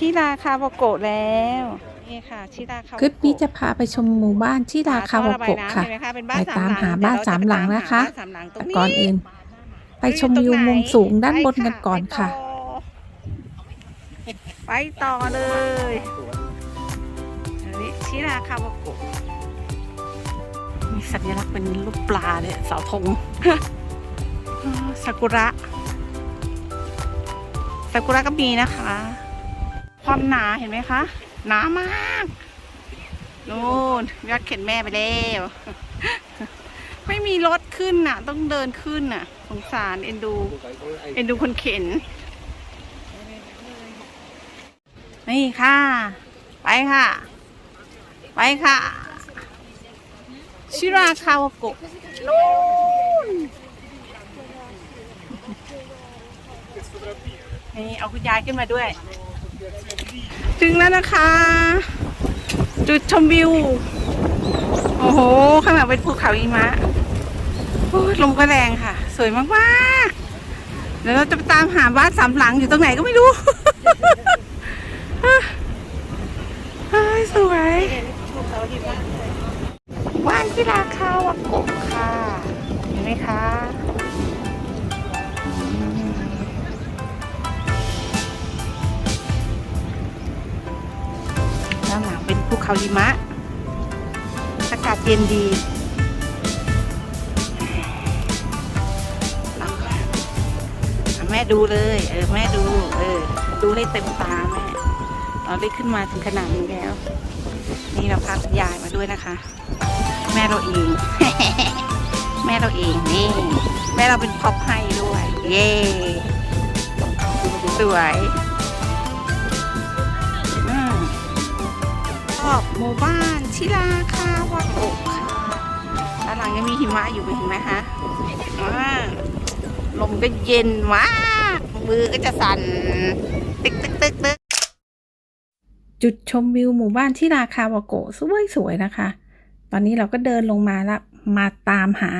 ชิราคาวาโกะแล้วนี่ค่ะชิราคาวาโกะคลิปนี้จะพาไปชมหมู่บ้านที่ราคาวาโกะค่ะท่อรบายน้ำเห็นไหมเป็นบ้านไปตามหาบ้านสามหลังนะคะเดี๋ยวเราจไปตามหาบ้านสามหลังตรแต่งนี้ก่อนอื่น ไปชมวิวมุมสูงด้านบนกันก่อนค่ะ ไปต่อเลยอันนี้ชิราคาวาโกะมีสัญลักษณ์เป็นรูปปลาเนี่ยเสาธงซากุระซากุระก็มีนะคะ ความหนาเห็นไหมคะ หนามากนู่นยอดเข็นแม่ไปแล้วไม่มีรถขึ้นน่ะ ต้องเดินขึ้นน่ะ สงสารเอ็นดู เอ็นดูคนเข็น นี่ค่ะ ไปค่ะ ไปค่ะ ชิราคาวโกะนู่นนี่เอาคุณยายขึ้นมาด้วย ถึงแล้วนะคะ จุดชมวิว โอ้โห ข้างหลังเป็นภูเขาหิมะโอ้ยลมก็แรงค่ะ สวยมากๆเดี๋ยวเราจะไปตามหาบ้านสามหลังอยู่ตรงไหนก็ไม่รู้เฮ้ยสวยบ้านที่ราคาวาโกะค่ะ เห็นไหมคะาหิมะ อากาศเย็นดีแม่ดูเลย เออ แม่ดู เออ ดูให้เต็มตาแม่เราได้ขึ้นมาถึงขนาดนี้แล้ว นี่เราพาคุณยายมาด้วยนะคะ แม่เราเอง แม่เราเองนี่ แม่เราเป็นพ็อปให้ด้วย เย้สวย อบหมู่บ้านชิราคาวาโกะค่ะด้านหลังยังมีหิมะอยู่เห็นไหมคะอ่าลมก็เย็นมาก มือก็จะสั่น ตึกตึกตึกตึกจุดชมวิวหมู่บ้านที่ราคาวาโกะสวยๆนะคะ ตอนนี้เราก็เดินลงมาแล้วมาตามหา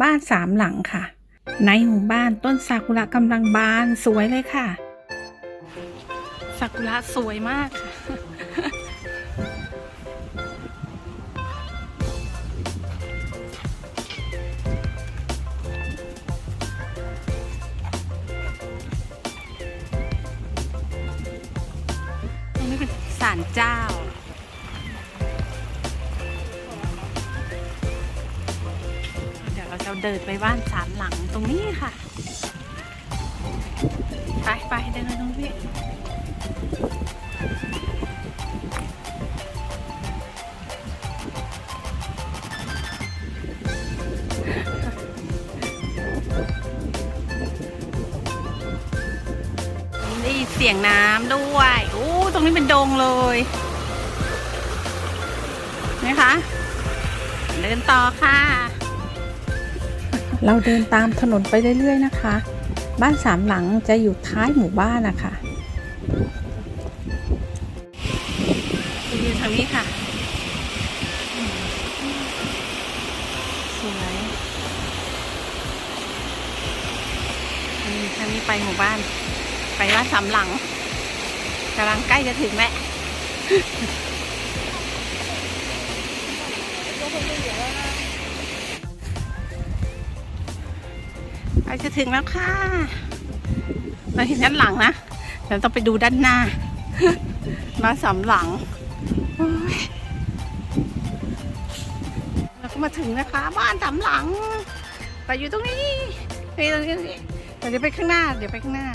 บ้านสามหลังค่ะ ในหมู่บ้านต้นซากุระกำลังบานสวยเลยค่ะซากุระสวยมากค่ะ เจ้า เดี๋ยวเราจะเดินไปบ้านสามหลังตรงนี้ค่ะ ไปไปเดินไปตรงนี้ได้ยินเสียงน้ำด้วย รงนี้เป็นดงเลยนะคะเดินต่อค่ะ เราเดินตามถนนไปเรื่อยๆนะคะ บ้านสามหลังจะอยู่ท้ายหมู่บ้านนะคะอยู่ทางนี้ค่ะสวยอืมทางนี้ไปหมู่บ้าน ไปบ้านสามหลัง กำลังใกล้จะถึงแล้วใกล้จะถึงแล้วค่ะ เราเห็นด้านหลังนะเดี๋ยวต้องไปดูด้านหน้าบ้านสามหลังโอ้ยเราก็มาถึงนะคะ บ้านสามหลัง แต่อยู่ตรงนี้นี่ตรงนี้แต่เดี๋ยวไปข้างหน้า เดี๋ยวไปข้างหน้า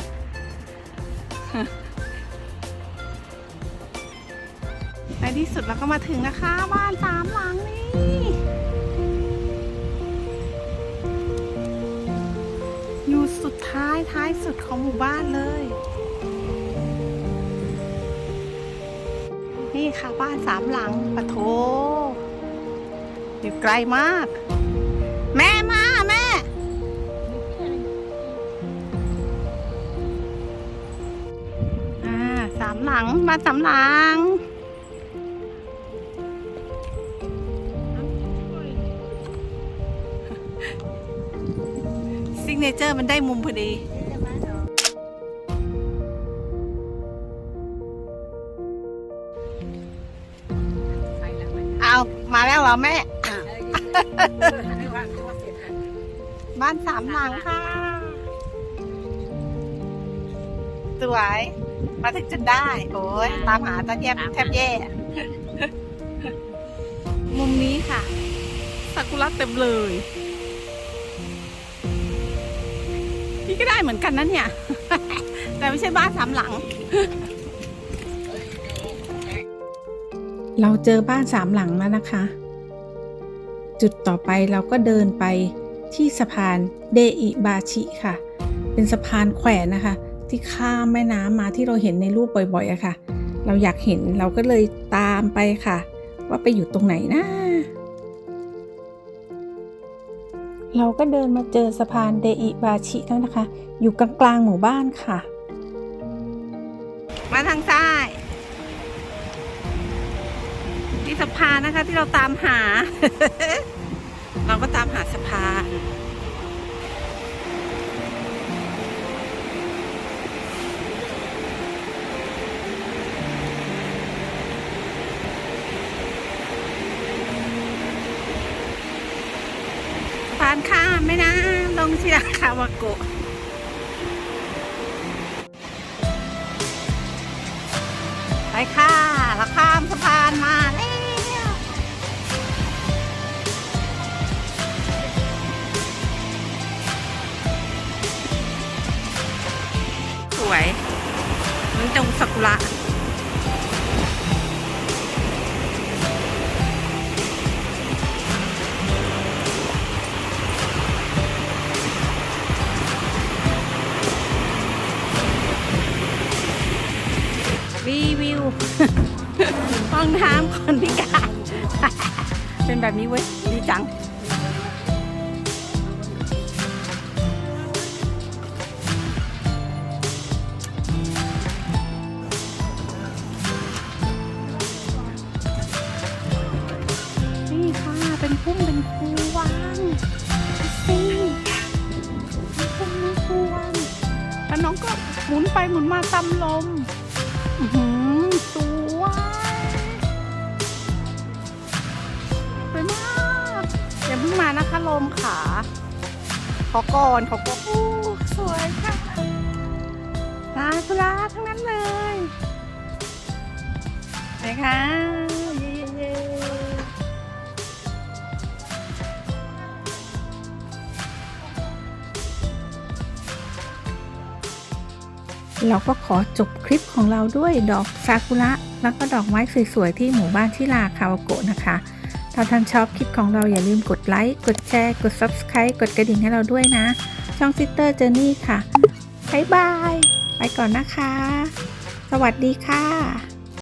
ที่สุดเราก็มาถึงนะคะ บ้านสามหลังนี่อยู่สุดท้ายท้ายสุดของหมู่บ้านเลย นี่ค่ะบ้านสามหลังปะโถอยู่ไกลมาก แม่มาแม่อ่าสามหลังบ้านสามหลัง กเนเจอร์มันได้มุมพอดีเอามาแล้วเหรอแม่ บ้านสามหลังค่ะ สวย มาถึงจนได้ โอ้ยตามหาตาแทบแทบแย่ มุมนี้ค่ะสักุระเต็มเลย พี่ก็ได้เหมือนกันนะเนี่ย แต่ไม่ใช่บ้านสามหลัง เราเจอบ้านสามหลังแล้วนะคะ จุดต่อไปเราก็เดินไปที่สะพานเดอิบาชิค่ะ เป็นสะพานแขวนนะคะ ที่ข้ามแม่น้ำมาที่เราเห็นในรูปบ่อยๆอะค่ะ เราอยากเห็นเราก็เลยตามไปค่ะ ว่าไปอยู่ตรงไหนนะ เราก็เดินมาเจอสะพานเดอิบาชิแล้วนะคะ อยู่กลางๆหมู่บ้านค่ะ มาทางซ้ายนี่สะพานนะคะที่เราตามหา เราก็ตามหาสะพานำลงชิราคาวาโกะไปค่ะเราข้ามสะพานมาแล้วสวยนี่ตรงสักุระ รีวิวห้องน้ำคนพิการเป็นแบบนี้เว้ย ดีจัง นี่ค่ะ เป็นพุ่มเป็นพวางสิเป็นพุ่มเป็นพวงแล้วน้องก็หมุนไปหมุนมาตามลม มานะคมขาขอก่อนขอก่อนอู้สวยค่ะลาคุระทั้งนั้นเลยไปค่ะเย้เย้ๆเราก็ขอจบคลิปของเราด้วยดอกซากุระแล้วก็ดอกไม้สวยๆที่หมู่บ้านชิราคาวโกะนะคะ ถ้าท่านชอบคลิปของเราอย่าลืมกดไลค์ กดแชร์ กด Subscribe กดกระดิ่งให้เราด้วยนะ ช่องซิสเตอร์เจอร์นี่ค่ะ บ๊ายบาย ไปก่อนนะคะ สวัสดีค่ะ